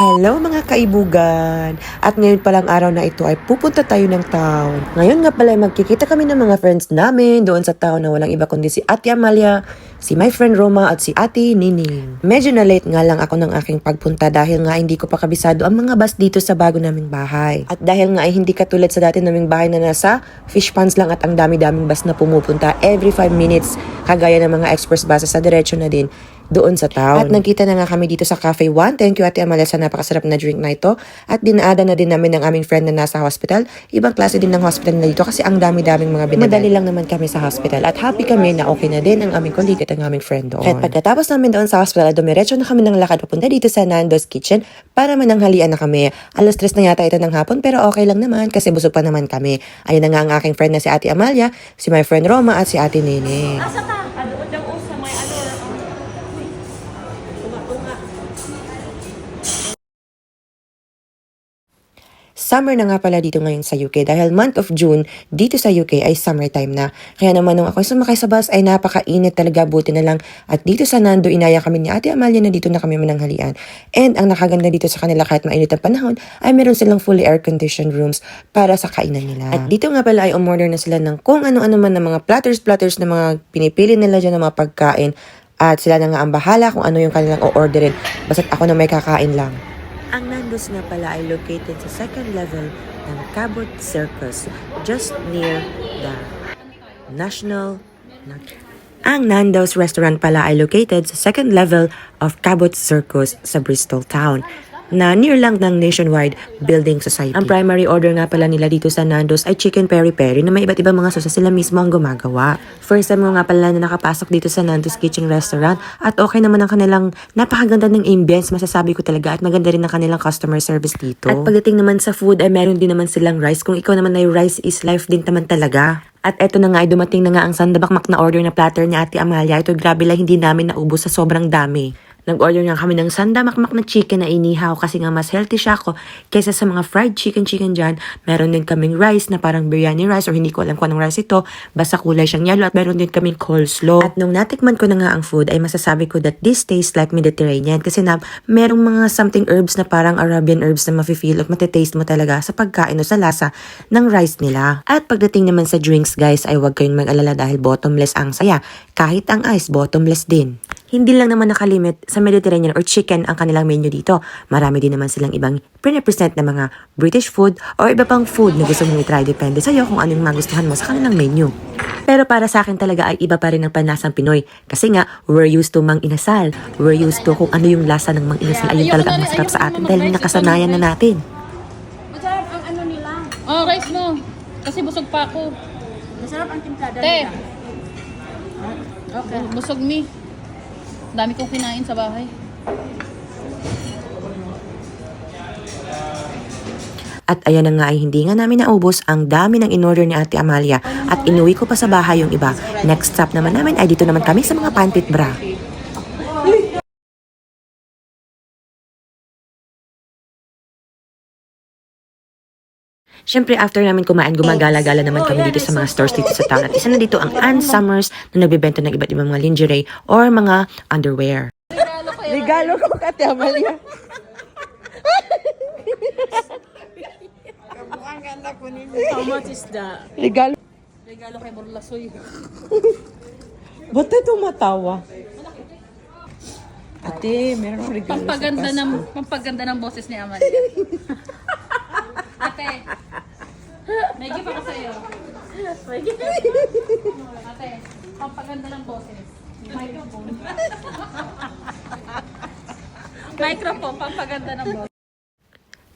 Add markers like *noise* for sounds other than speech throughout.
Hello mga kaibugan! At ngayon palang araw na ito ay pupunta tayo ng town. Ngayon nga pala ay magkikita kami ng mga friends namin doon sa town na walang iba kundi si Ate Amalia, si my friend Roma at si Ate Nining. Medyo na late nga lang ako ng aking pagpunta dahil nga hindi ko pa kabisado ang mga bus dito sa bago naming bahay. At dahil nga ay hindi katulad sa dati naming bahay na nasa fish ponds lang at ang dami-daming bus na pumupunta every 5 minutes kagaya ng mga express buses sa diretsyo na din doon sa town. At nagkita na nga kami dito sa Cafe 1. Thank you Ate Amalia sa napakasarap na drink na ito. At dinaada na din namin ng aming friend na nasa hospital. Ibang klase din ng hospital na dito kasi ang dami-daming mga binadala. Madali lang naman kami sa hospital at happy kami na okay na din ang aming colleague at ang aming friend doon. At pagkatapos namin doon sa hospital, dumiretso na kami ng lakad papunta dito sa Nando's Kitchen para mananghalian na kami. Alas tres na yata ito ng hapon pero okay lang naman kasi busog pa naman kami. Ayun na nga ang aking friend na si Ate Amalia, si my friend Roma at si Ate Nene. Asa? Summer na nga pala dito ngayon sa UK dahil month of June dito sa UK ay summertime na. Kaya naman nung ako sumakay sa bus ay napakainit talaga buti na lang. At dito sa Nando inaya kami ni Ate Amalia na dito na kami mananghalian. And ang nakaganda dito sa kanila kahit mainit ang panahon ay meron silang fully air-conditioned rooms para sa kainan nila. At dito nga pala ay umorder na sila ng kung ano-ano man ng mga platters-platters na mga pinipili nila dyan ng mga pagkain. At sila na nga ang bahala kung ano yung kanilang o-orderin. Basta't ako na may kakain lang. Ang Nando's nga pala ay located sa second level ng Cabot Circus, just near the National... Ang Nando's restaurant pala ay located sa second level of Cabot Circus sa Bristol Town na near lang ng Nationwide Building Society. Ang primary order nga pala nila dito sa Nando's ay chicken peri-peri na may iba't ibang mga sauces sila mismo ang gumagawa. First time nga pala na nakapasok dito sa Nando's Kitchen Restaurant at okay naman ang kanilang napakaganda ng ambience masasabi ko talaga at maganda rin ang kanilang customer service dito. At pagdating naman sa food ay meron din naman silang rice. Kung ikaw naman ay rice is life din naman talaga. At eto na nga ay dumating na nga ang sandabakmak na order na platter ni Ate Amalia. Ito grabe lang hindi namin naubos sa sobrang dami. Nag-order nga kami ng sanda makmak na chicken na inihaw kasi nga mas healthy siya ako kaysa sa mga fried chicken chicken dyan. Meron din kaming rice na parang biryani rice or hindi ko alam kung anong rice ito. Basta kulay siyang yellow at meron din kaming coleslaw. At nung natikman ko na nga ang food ay masasabi ko that this tastes like Mediterranean kasi na merong mga something herbs na parang Arabian herbs na mafe-feel at matitaste mo talaga sa pagkain o sa lasa ng rice nila. At pagdating naman sa drinks guys ay huwag kayong mag-alala dahil bottomless ang saya. Kahit ang ice, bottomless din. Hindi lang naman nakalimit sa Mediterranean or chicken ang kanilang menu dito. Marami din naman silang ibang pre-present na mga British food or iba pang food na gusto mong i-try. Depende sa'yo kung ano yung magustuhan mo sa kanilang menu. Pero para sa akin talaga ay iba pa rin ang panlasang Pinoy. Kasi nga, we're used to mang inasal. We're used to kung ano yung lasa ng mang inasal. Ayun talaga ang masarap sa atin dahil nakasanayan na natin. Masarap ang ano nila. Oh, rice mo. Kasi busog pa ako. Masarap ang timplada Te, nila. Okay. busog mi. Dami kong kinain sa bahay. At ayan na nga ay hindi nga namin naubos ang dami ng in-order ni Ate Amalia at inuwi ko pa sa bahay yung iba. Next stop naman namin ay dito naman kami sa mga pantit bra. Siyempre, after namin kumain, gumagala-gala naman kami dito sa mga stores dito sa town. At isa na dito ang Ann Summers na nagbebenta ng iba't ibang mga lingerie or mga underwear. Regalo ko kate Amalia. How much is that? Regalo. Regalo kay Borlasoy. Ba't tayo tumatawa? Ate, meron akong regalo Pampaganda sa ng pampaganda ng boses ni Amalia. *laughs* Ate. May gift ako sa iyo. May gift. Ate, pampaganda ng boses. Microphone. Microphone, pampaganda ng boses.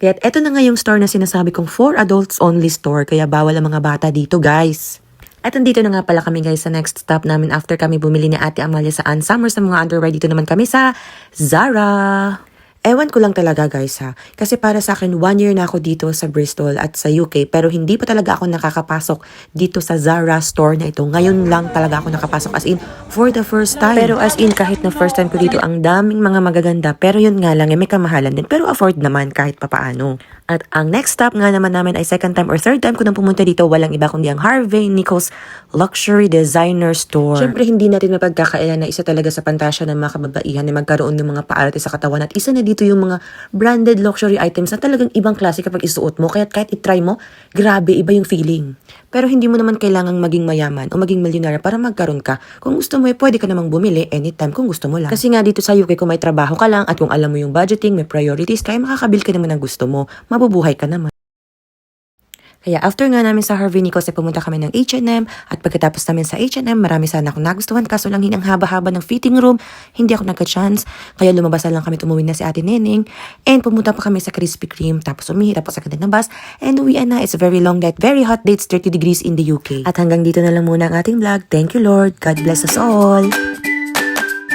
Kaya't eto na nga yung store na sinasabi kong for adults only store kaya bawal ang mga bata dito guys. At andito na nga pala kami guys sa next stop namin after kami bumili ni Ate Amalia sa Ann Summers ng mga underwear. Dito naman kami sa Zara. Ewan ko lang talaga guys ha. Kasi para sa akin, one year na ako dito sa Bristol at sa UK. Pero hindi pa talaga ako nakakapasok dito sa Zara store na ito. Ngayon lang talaga ako nakapasok as in for the first time. Pero as in kahit na first time ko dito, ang daming mga magaganda. Pero yun nga lang, eh, may kamahalan din. Pero afford naman kahit papaano. At ang next stop nga naman namin ay second time or third time ko nang pumunta dito. Walang iba kundi ang Harvey Nichols Luxury Designer Store. Siyempre hindi natin mapagkakailan na isa talaga sa pantasya ng mga kababaihan na magkaroon ng mga paarte sa katawan. At isa na dito yung mga branded luxury items na talagang ibang klase kapag isuot mo. Kaya kahit itry mo, grabe, iba yung feeling. Pero hindi mo naman kailangang maging mayaman o maging milyonarya para magkaroon ka. Kung gusto mo, eh, pwede ka namang bumili anytime kung gusto mo lang. Kasi nga dito sa UK, kung may trabaho ka lang at kung alam mo yung budgeting, may priorities, kaya makakabil ka naman ng gusto mo, mabubuhay ka naman. Kaya after nga namin sa Harvey Nichols ay pumunta kami ng H&M at pagkatapos namin sa H&M marami sana akong nagustuhan. Kaso lang hinang haba-haba ng fitting room hindi ako nagka-chance. Kaya lumabas na lang kami tumuwin na si ate Neneng. And pumunta pa kami sa Krispy Kreme. Tapos umihi tapos sa ng bus and uwian na it's a very long night very hot dates 30 degrees in the UK at hanggang dito na lang muna ang ating vlog. Thank you Lord. God bless us all